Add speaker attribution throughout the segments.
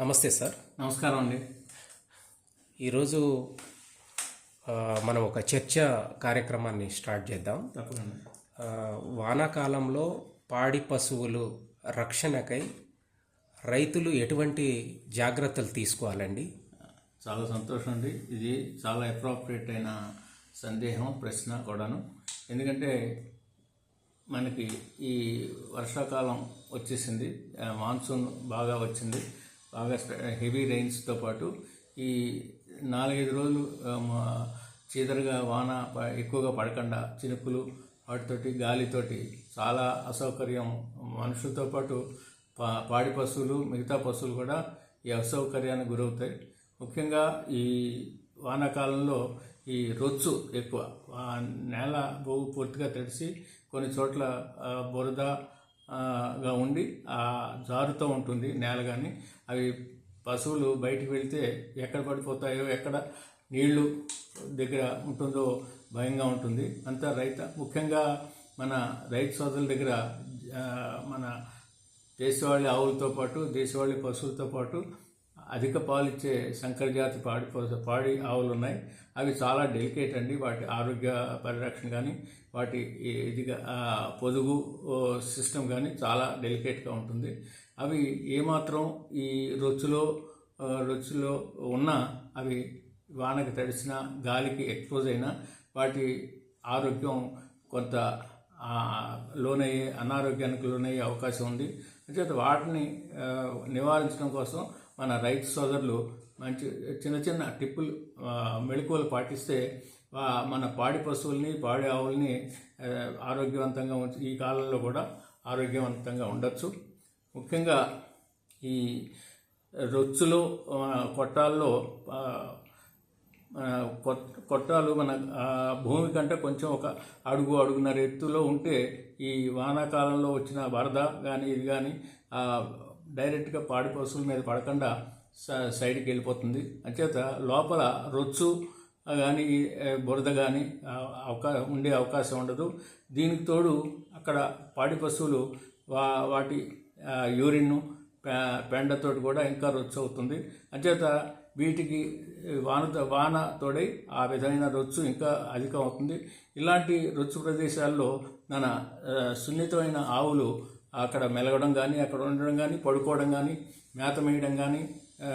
Speaker 1: నమస్తే సార్.
Speaker 2: నమస్కారం అండి.
Speaker 1: ఈరోజు మనం ఒక చర్చ కార్యక్రమాన్ని స్టార్ట్ చేద్దాం. వానాకాలంలో పాడి పశువులు రక్షణకై రైతులు ఎటువంటి జాగ్రత్తలు తీసుకోవాలండి?
Speaker 2: చాలా సంతోషం అండి. ఇది చాలా అప్రోప్రియేట్ అయిన సందేహం ప్రశ్న కూడాను. ఎందుకంటే మనకి ఈ వర్షాకాలం వచ్చేసింది మాన్సూన్ బాగా వచ్చింది. బాగా హెవీ రెయిన్స్తో పాటు ఈ నాలుగైదు రోజులు చీదరగా వాన ఎక్కువగా పడకుండా చినుకులు వాటితోటి గాలితోటి చాలా అసౌకర్యం. మనుషులతో పాటు పా పాడి పశువులు మిగతా పశువులు కూడా ఈ అసౌకర్యానికి గురవుతాయి. ముఖ్యంగా ఈ వానాకాలంలో ఈ రొచ్చు ఎక్కువ. నేల భూమి పూర్తిగా తడిసి కొన్ని చోట్ల బురద గా ఉండి ఆ జారుతూ ఉంటుంది నేల కానీ అవి పశువులు బయటికి వెళ్తే ఎక్కడ పడిపోతాయో ఎక్కడ నీళ్ళు దగ్గర ఉంటుందో భయంగా ఉంటుంది. అంతా రైత ముఖ్యంగా మన రైతు సోదరుల దగ్గర మన దేశవాళీ ఆవులతో పాటు దేశవాళీ పశువులతో పాటు అధిక పాలిచ్చే సంకర జాతి పాడి పాడి ఆవులు ఉన్నాయి అవి చాలా డెలికేట్ అండి. వాటి ఆరోగ్య పరిరక్షణ కానీ వాటి ఇదిగా పొదుగు సిస్టమ్ కానీ చాలా డెలికేట్గా ఉంటుంది. అవి ఏమాత్రం ఈ రొచ్చులో రుచిలో రొచ్చులో ఉన్నా అవి వానకి తడిసినా గాలికి ఎక్స్పోజ్ అయినా వాటి ఆరోగ్యం కొంత లోనయ్యే అనారోగ్యానికి లోనయ్యే అవకాశం ఉంది. అంచేత వాటిని నివారించడం కోసం మన రైతు సోదరులు మంచి చిన్న చిన్న టిప్పులు మెళుకువలు మెళకువలు పాటిస్తే మన పాడి పశువుల్ని పాడి ఆవుల్ని ఆరోగ్యవంతంగా ఉంచి ఈ కాలంలో కూడా ఆరోగ్యవంతంగా ఉండొచ్చు. ముఖ్యంగా ఈ రొచ్చులో కొట్టాల్లో కొట్టాలు మన భూమి కంటే కొంచెం ఒక అడుగు అడుగున్నర ఎత్తులో ఉంటే ఈ వానాకాలంలో వచ్చిన వరద కానీ ఇది కానీ డైరెక్ట్గా పాడి పశువుల మీద పడకుండా సైడ్కి వెళ్ళిపోతుంది. అంచేత లోపల రొచ్చు కానీ బురద కానీ అవకా ఉండే అవకాశం ఉండదు. దీనికి తోడు అక్కడ పాడి పశువులు వా వాటి యూరిన్ పెండతోటి కూడా ఇంకా రొచ్చు అవుతుంది. అంచేత వీటికి వానతో వాన తోడై ఆ విధమైన రొచ్చు ఇంకా అధికం అవుతుంది ఇలాంటి రొచ్చు ప్రదేశాల్లో మన సున్నితమైన ఆవులు అక్కడ మెలగడం కానీ అక్కడ ఉండడం కానీ పడుకోవడం కానీ మేత మేయడం కానీ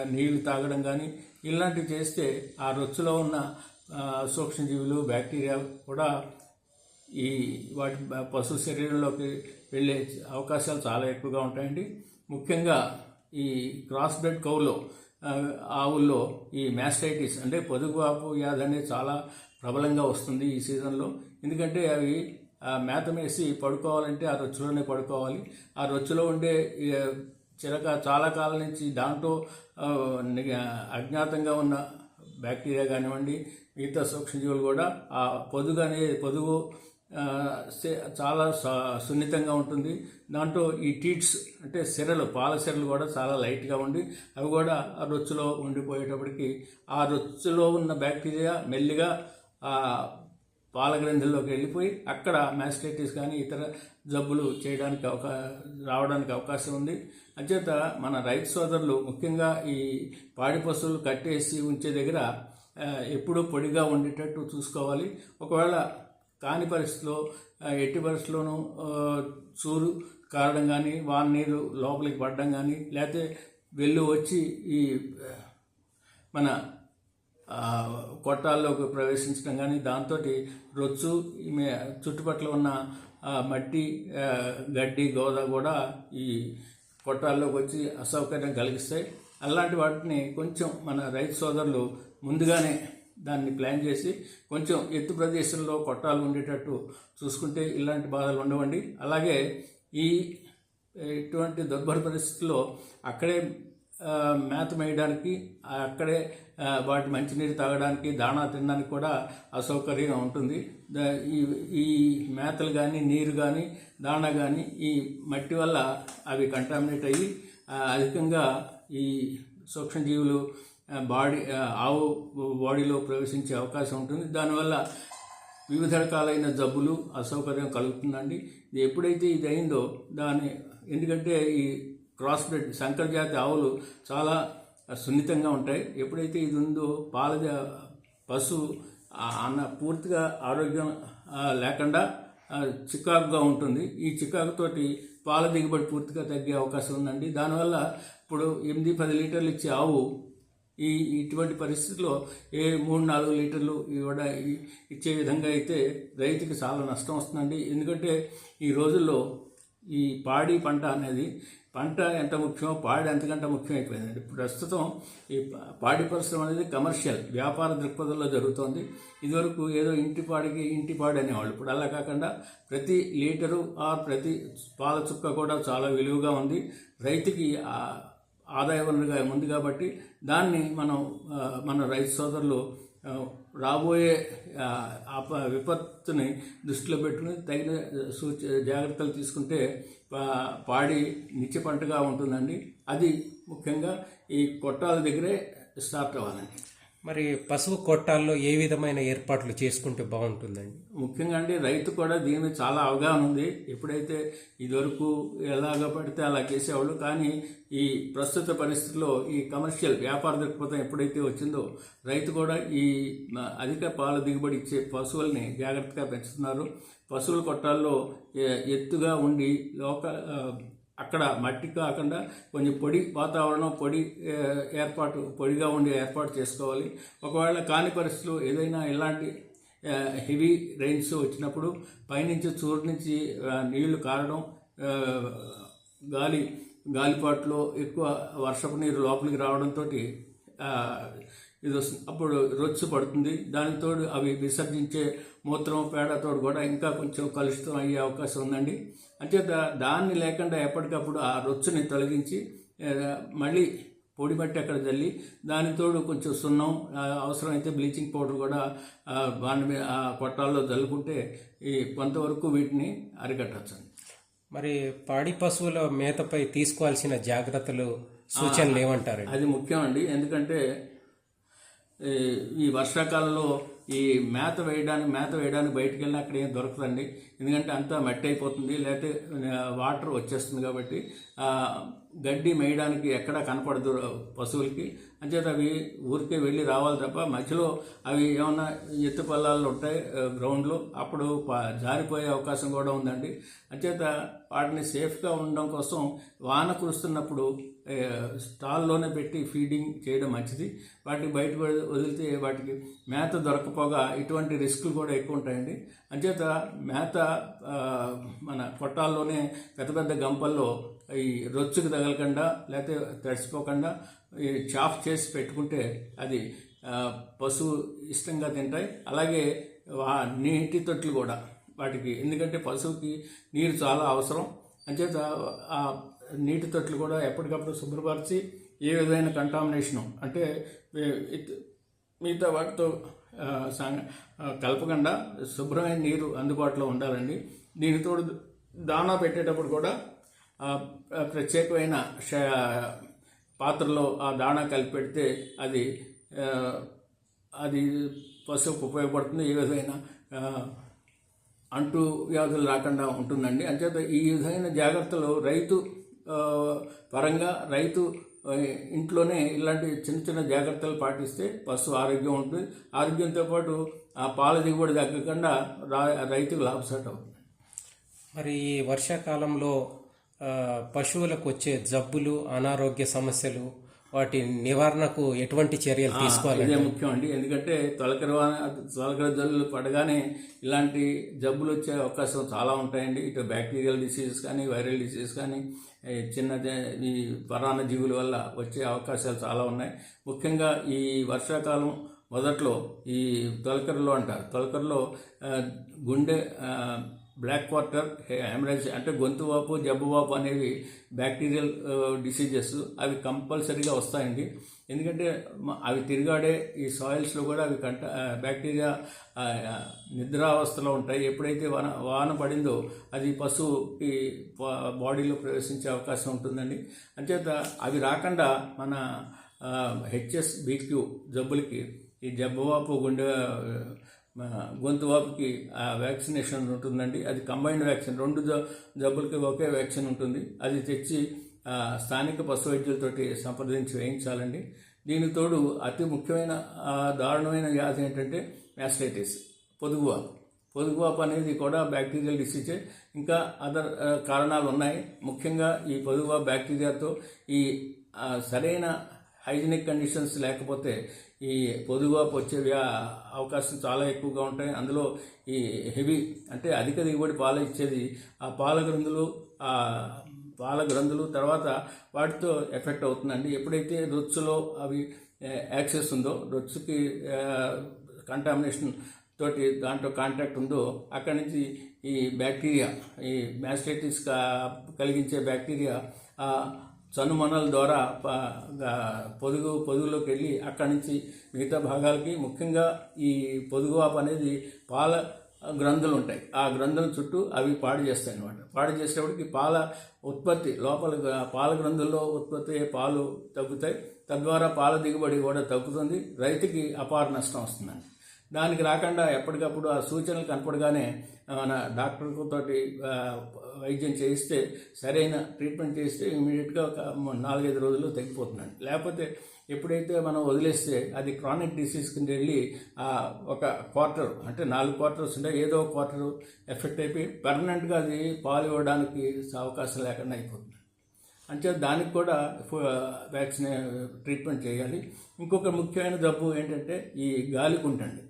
Speaker 2: నీళ్ళు తాగడం కానీ ఇలాంటివి చేస్తే ఆ రొచ్చులో ఉన్న సూక్ష్మజీవులు బ్యాక్టీరియా కూడా ఈ వాటి పశు శరీరంలోకి వెళ్ళే అవకాశాలు చాలా ఎక్కువగా ఉంటాయండి. ముఖ్యంగా ఈ క్రాస్ బ్రెడ్ కౌలో ఆవుల్లో ఈ మ్యాస్టైటిస్ అంటే పొదుగువాపు వ్యాధి అనేది చాలా ప్రబలంగా వస్తుంది ఈ సీజన్లో. ఎందుకంటే అవి ఆ, పడుకోవాలంటే ఆ రొచ్చులోనే పడుకోవాలి. ఆ రొచ్చులో ఉండే చిరక చాలా కాలం నుంచి దాంట్లో అజ్ఞాతంగా ఉన్న బ్యాక్టీరియా కానివ్వండి మిగతా సూక్ష్మజీవులు కూడా ఆ పొదుగు అనేది పొదుగు చాలా స- సున్నితంగా ఉంటుంది. దాంట్లో ఈ టీట్స్ అంటే సిరలు పాల సిరలు కూడా చాలా లైట్గా ఉండి అవి కూడా ఆ రొచ్చులో ఉండిపోయేటప్పటికి ఆ రొచ్చులో ఉన్న బ్యాక్టీరియా మెల్లిగా పాలగ్రంథుల్లోకి వెళ్ళిపోయి అక్కడ మ్యాస్టైటిస్ కానీ ఇతర జబ్బులు చేయడానికి అవకా రావడానికి అవకాశం ఉంది. అంచేత మన రైతు సోదరులు ముఖ్యంగా ఈ పాడి పశువులు కట్టేసి ఉంచే దగ్గర ఎప్పుడూ పొడిగా ఉండేటట్టు చూసుకోవాలి. ఒకవేళ కాని పరిస్థితిలో ఎట్టి పరిస్థితిలోనూ చూరు కారడం కానీ వాన నీరు లోపలికి పడడం కానీ లేకపోతే వెళ్ళి వచ్చి ఈ మన కొట్టాల్లోకి ప్రవేశించడం కానీ దాంతో రొచ్చు చుట్టుపక్కల ఉన్న మట్టి గడ్డి గోద కూడా ఈ కొట్టాల్లోకి వచ్చి అసౌకర్యం కలిగిస్తాయి. అలాంటి వాటిని కొంచెం మన రైతు సోదరులు ముందుగానే దాన్ని ప్లాన్ చేసి కొంచెం ఎత్తు ప్రదేశంలో కొట్టాలు ఉండేటట్టు చూసుకుంటే ఇలాంటి బాధలు ఉండవండి. అలాగే ఈ ఇటువంటి దుర్భర పరిస్థితుల్లో అక్కడే మేత మేయడానికి అక్కడే వాటి మంచినీరు తాగడానికి దాణా తినడానికి కూడా అసౌకర్యంగా ఉంటుంది. ఈ ఈ మేతలు కానీ నీరు కానీ దాణా కానీ ఈ మట్టి వల్ల అవి కంటామినేట్ అయ్యి అధికంగా ఈ సూక్ష్మజీవులు బాడీ ఆవు బాడీలో ప్రవేశించే అవకాశం ఉంటుంది. దానివల్ల వివిధ రకాలైన జబ్బులు అసౌకర్యం కలుగుతుందండి. ఇది ఎప్పుడైతే ఇది అయిందో దాని ఎందుకంటే ఈ క్రాస్ బ్రెడ్ సంకర జాతి ఆవులు చాలా సున్నితంగా ఉంటాయి. ఎప్పుడైతే ఇది ఉందో పాల జా- అన్న పూర్తిగా ఆరోగ్యం లేకుండా చికాకుగా ఉంటుంది. ఈ చికాకుతోటి పాల దిగుబడి పూర్తిగా తగ్గే అవకాశం ఉందండి. దానివల్ల ఇప్పుడు ఎనిమిది పది లీటర్లు ఇచ్చే ఆవు ఈ ఇటువంటి పరిస్థితిలో ఏ మూడు నాలుగు లీటర్లు ఇవ్వడ ఇచ్చే విధంగా అయితే రైతుకి చాలా నష్టం వస్తుందండి. ఎందుకంటే ఈ రోజుల్లో ఈ పాడి పంట అనేది పంట ఎంత ముఖ్యమో పాడి ఎంతకంటే ముఖ్యం అయిపోయిందండి. ప్రస్తుతం ఈ పాడి పరిశ్రమ అనేది కమర్షియల్ వ్యాపార దృక్పథంలో జరుగుతోంది. ఇదివరకు ఏదో ఇంటి పాడికి ఇంటి పాడి అనేవాళ్ళు. ఇప్పుడు అలా కాకుండా ప్రతి లీటరు ఆ ప్రతి పాల చుక్క కూడా చాలా విలువగా ఉంది. రైతుకి ఆదాయ వనరుగా ఉంది కాబట్టి దాన్ని మనం మన రైతు సోదరులు రాబోయే ఆ, ఆప విపత్తుని దృష్టిలో పెట్టుకుని తగిన సూచ జాగ్రత్తలు తీసుకుంటే పాడి నిత్య పంటగా ఉంటుందండి. అది ముఖ్యంగా ఈ కొట్టాల దగ్గరే స్టార్ట్ అవ్వాలండి.
Speaker 1: మరి పశువు కొట్టాల్లో ఏ విధమైన ఏర్పాట్లు చేసుకుంటే బాగుంటుందండి?
Speaker 2: ముఖ్యంగా అంటే రైతు కూడా దీని మీద చాలా అవగాహన ఉంది. ఎప్పుడైతే ఇదివరకు ఎలాగ పడితే అలా చేసేవాళ్ళు కానీ ఈ ప్రస్తుత పరిస్థితుల్లో ఈ కమర్షియల్ వ్యాపార దృక్పథం ఎప్పుడైతే వచ్చిందో రైతు కూడా ఈ అధిక పాల దిగుబడి ఇచ్చే పశువుల్ని జాగ్రత్తగా పెంచుతున్నారు. పశువుల కొట్టాల్లో ఎత్తుగా ఉండి లోక అక్కడ మట్టి కాకుండా కొంచెం పొడి వాతావరణం పొడి ఏర్పాటు పొడిగా ఉండే ఏర్పాటు చేసుకోవాలి. ఒకవేళ కాని పరిస్థితులు ఏదైనా ఇలాంటి హెవీ రైన్స్ వచ్చినప్పుడు పైనుంచి చూరు నుంచి నీళ్ళు కారడం గాలి గాలిపాట్లో ఎక్కువ వర్షపు నీరు లోపలికి రావడంతో ఇది వస్తుంది. అప్పుడు రొచ్చు పడుతుంది. దానితో అవి విసర్జించే మూత్రం పేడతో కూడా ఇంకా కొంచెం కలుషితం అయ్యే అవకాశం ఉందండి. అంచేత దాన్ని లేకుండా ఎప్పటికప్పుడు ఆ రొచ్చుని తొలగించి మళ్ళీ పొడి మట్టి అక్కడ చల్లి దానికి తోడు కొంచెం సున్నం అవసరమైతే బ్లీచింగ్ పౌడర్ కూడా వాటి మీద ఆ కొట్టాల్లో చల్లుకుంటే ఈ కొంతవరకు వీటిని అరికట్టచ్చు
Speaker 1: మరి పాడి పశువుల మేతపై తీసుకోవాల్సిన జాగ్రత్తలు సూచనలు ఏమంటారండి?
Speaker 2: అది ముఖ్యం అండి ఎందుకంటే ఈ వర్షాకాలంలో ఈ మేత వేయడానికి మేత వేయడానికి బయటికి వెళ్ళినా అక్కడ ఏం దొరకదండి. ఎందుకంటే అంతా మట్టి అయిపోతుంది లేకపోతే వాటర్ వచ్చేస్తుంది కాబట్టి గడ్డి మేయడానికి ఎక్కడ కనపడదు పశువులకి. అంచేత అవి ఊరికే వెళ్ళి రావాలి తప్ప మధ్యలో అవి ఏమన్నా ఎత్తు పల్లాలు ఉంటాయి గ్రౌండ్లో అప్పుడు జారిపోయే అవకాశం కూడా ఉందండి. అంచేత వాటిని సేఫ్గా ఉండడం కోసం వాన కురుస్తున్నప్పుడు స్టాల్లోనే పెట్టి ఫీడింగ్ చేయడం మంచిది. వాటికి బయట వదిలితే వాటికి మేత దొరకపోగా ఇటువంటి రిస్క్లు కూడా ఎక్కువ ఉంటాయండి. అంచేత మేత మన కొట్టాల్లోనే పెద్ద పెద్ద గంపల్లో ఈ రొచ్చుకు తగలకుండా లేకపోతే తడిసిపోకుండా ఈ చాఫ్ చేసి పెట్టుకుంటే అది పశువు ఇష్టంగా తింటాయి. అలాగే నీటి తొట్లు కూడా వాటికి. ఎందుకంటే పశువుకి నీరు చాలా అవసరం. అంచేత ఆ నీటి తొట్లు కూడా ఎప్పటికప్పుడు శుభ్రపరిచి ఏ విధమైన కంటామినేషను అంటే మిగతా వాటితో కలపకుండా శుభ్రమైన నీరు అందుబాటులో ఉండాలండి. దీనితో దానా పెట్టేటప్పుడు కూడా ప్రత్యేకమైన పాత్రలో ఆ దాణా కలిపి పెడితే అది అది పశువుకు ఉపయోగపడుతుంది. ఏ విధమైన అంటూ అంటు వ్యాధులు రాకుండా ఉంటుందండి. అంచేత ఈ విధమైన జాగ్రత్తలు రైతు పరంగా రైతు ఇంట్లోనే ఇలాంటి చిన్న చిన్న జాగ్రత్తలు పాటిస్తే పశువు ఆరోగ్యం ఉంటుంది. ఆరోగ్యంతో పాటు ఆ పాల దిగుబడి తగ్గకుండా రా రైతుకు లాభసాటం అవుతుంది.
Speaker 1: మరి ఈ వర్షాకాలంలో పశువులకు వచ్చే జబ్బులు అనారోగ్య సమస్యలు వాటి నివారణకు ఎటువంటి చర్యలు తీసుకోవాలండి
Speaker 2: ఇదే ముఖ్యం అండి. ఎందుకంటే తొలకరి తొలకరి జల్లులు పడగానే ఇలాంటి జబ్బులు వచ్చే అవకాశం చాలా ఉంటాయండి. ఇటు బ్యాక్టీరియల్ డిసీజెస్ కానీ వైరల్ డిసీజెస్ కానీ చిన్న ఈ పరాన్న జీవుల వల్ల వచ్చే అవకాశాలు చాలా ఉన్నాయి. ముఖ్యంగా ఈ వర్షాకాలం మొదట్లో ఈ తొలకరిలో అంటారు. తొలకరిలో గుండె బ్లాక్ క్వార్టర్ హెమరేజ్ అంటే గొంతు వాపు జబ్బు వాపు అనేవి బ్యాక్టీరియల్ డిసీజెస్ అవి కంపల్సరీగా వస్తాయండి. ఎందుకంటే అవి తిరిగాడే ఈ సాయిల్స్లో కూడా అవి కంట బ్యాక్టీరియా నిద్రావస్థలో ఉంటాయి. ఎప్పుడైతే వాన వాన పడిందో అది పశువుకి బాడీలో ప్రవేశించే అవకాశం ఉంటుందండి. అంచేత అవి రాకుండా మన హెచ్ఎస్ బీక్యూ జబ్బులకి ఈ జబ్బువాపు గుండె గొంతు వాపుకి ఆ వ్యాక్సినేషన్ ఉంటుందండి. అది కంబైన్డ్ వ్యాక్సిన్ రెండు జ- జబ్బులకి ఒకే వ్యాక్సిన్ ఉంటుంది. అది తెచ్చి స్థానిక పశు వైద్యులతోటి సంప్రదించి వేయించాలండి. దీని తోడు అతి ముఖ్యమైన దారుణమైన వ్యాధి ఏంటంటే మ్యాస్టైటిస్ పొదుగువాపు. పొదుగువాపు అనేది కూడా బ్యాక్టీరియల్ డిసీజే. ఇంకా అదర్ కారణాలు ఉన్నాయి ముఖ్యంగా ఈ పొదుగువాపు బ్యాక్టీరియాతో ఈ సరైన హైజీనిక్ కండిషన్స్ లేకపోతే ఈ పొదుగువాపు వచ్చే వ్యా అవకాశం చాలా ఎక్కువగా ఉంటాయి. అందులో ఈ హెవీ అంటే అధిక దిగుబడి పాలు ఇచ్చేది ఆ పాల గ్రంథులు ఆ పాల గ్రంథులు తర్వాత వాటితో ఎఫెక్ట్ అవుతుందండి. ఎప్పుడైతే రొచ్చులో అవి యాక్సెస్ ఉందో రొచ్చుకి కంటామినేషన్ తోటి దాంట్లో కాంటాక్ట్ ఉందో అక్కడి నుంచి ఈ బ్యాక్టీరియా ఈ మ్యాస్టైటిస్ కలిగించే బ్యాక్టీరియా చనుమనల ద్వారా పొదుగు పొదుగులోకి వెళ్ళి అక్కడి నుంచి మిగతా భాగాలకి ముఖ్యంగా ఈ పొదుగువాపు అనేది పాల గ్రంథులు ఉంటాయి ఆ గ్రంథుల చుట్టూ అవి పాడు చేస్తాయి అన్నమాట పాడు చేసేటప్పటికి పాల ఉత్పత్తి లోపల పాల గ్రంథుల్లో ఉత్పత్తి అయ్యే పాలు తగ్గుతాయి. తద్వారా పాల దిగుబడి కూడా తగ్గుతుంది. రైతుకి అపార నష్టం వస్తుందండి. దానికి రాకుండా ఎప్పటికప్పుడు ఆ సూచనలు కనపడగానే మన డాక్టర్ తోటి వైద్యం చేయిస్తే సరైన ట్రీట్మెంట్ చేస్తే ఇమీడియట్గా ఒక నాలుగైదు రోజుల్లో తగ్గిపోతుందండి. లేకపోతే ఎప్పుడైతే మనం వదిలేస్తే అది క్రానిక్ డిసీజ్ కింద వెళ్ళి ఆ, ఒక క్వార్టర్ అంటే నాలుగు క్వార్టర్స్ ఉంటాయి ఏదో ఒక క్వార్టర్ ఎఫెక్ట్ అయిపోయి పర్మనెంట్గా అది పాలు ఇవ్వడానికి అవకాశం లేకుండా అయిపోతుంది. అంటే దానికి కూడా వ్యాక్సిన్ ట్రీట్మెంట్ చేయాలి. ఇంకొక ముఖ్యమైన జబ్బు ఏంటంటే ఈ గాలికుంటండి.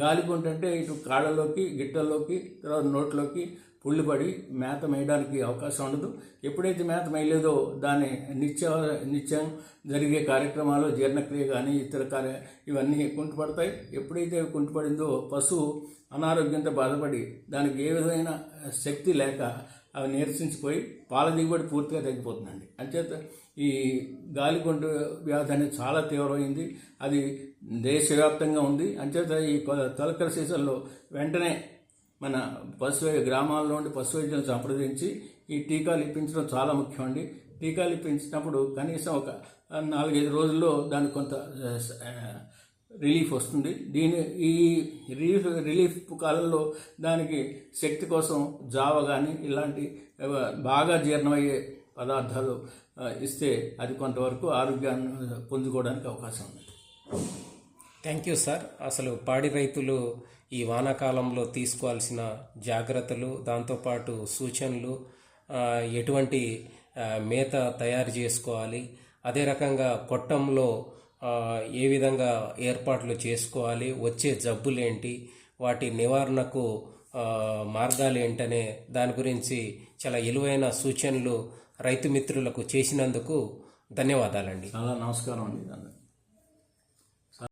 Speaker 2: గాలికుంట అంటే ఇటు కాళ్ళలోకి గిట్టల్లోకి తర్వాత నోట్లోకి పుళ్ళు పడి మేత మేయడానికి అవకాశం ఉండదు. ఎప్పుడైతే మేత మేయలేదో దాని నిత్య నిత్యం జరిగే కార్యక్రమాలు జీర్ణక్రియ కానీ ఇతర కార్య ఇవన్నీ కుంటుపడతాయి. ఎప్పుడైతే కుంటుపడిందో పశువు అనారోగ్యంతో బాధపడి దానికి ఏ విధమైన శక్తి లేక అవి నీరసించిపోయి పాల దిగుబడి పూర్తిగా తగ్గిపోతుందండి. అంచేత ఈ గాలికొండ వ్యాధి అనేది చాలా తీవ్రమైంది. అది దేశవ్యాప్తంగా ఉంది. అంచేత ఈ కొ- తొలకరి సీజన్లో వెంటనే మన పశు గ్రామాల్లో ఉండి పశు వైద్యం సంప్రదించి ఈ టీకాలు ఇప్పించడం చాలా ముఖ్యం అండి టీకాలు ఇప్పించినప్పుడు కనీసం ఒక నాలుగైదు రోజుల్లో దానికి కొంత రిలీఫ్ వస్తుంది. దీని ఈ రిలీఫ్ రిలీఫ్ కాలంలో దానికి శక్తి కోసం జావ కానీ ఇలాంటి బాగా జీర్ణమయ్యే పదార్థాలు ఇస్తే అది కొంతవరకు ఆరోగ్యాన్ని పొందుకోవడానికి అవకాశం ఉంది.
Speaker 1: థ్యాంక్ యూ సార్ అసలు పాడి రైతులు ఈ వానాకాలంలో తీసుకోవాల్సిన జాగ్రత్తలు దాంతోపాటు సూచనలు ఎటువంటి మేత తయారు చేసుకోవాలి అదే రకంగా కొట్టంలో ఏ విధంగా ఏర్పాట్లు చేసుకోవాలి వచ్చే జబ్బులేంటి వాటి నివారణకు మార్గాలు ఏంటనే దాని గురించి చాలా విలువైన సూచనలు రైతు మిత్రులకు చేసినందుకు ధన్యవాదాలండి.
Speaker 2: చాలా నమస్కారం అండి.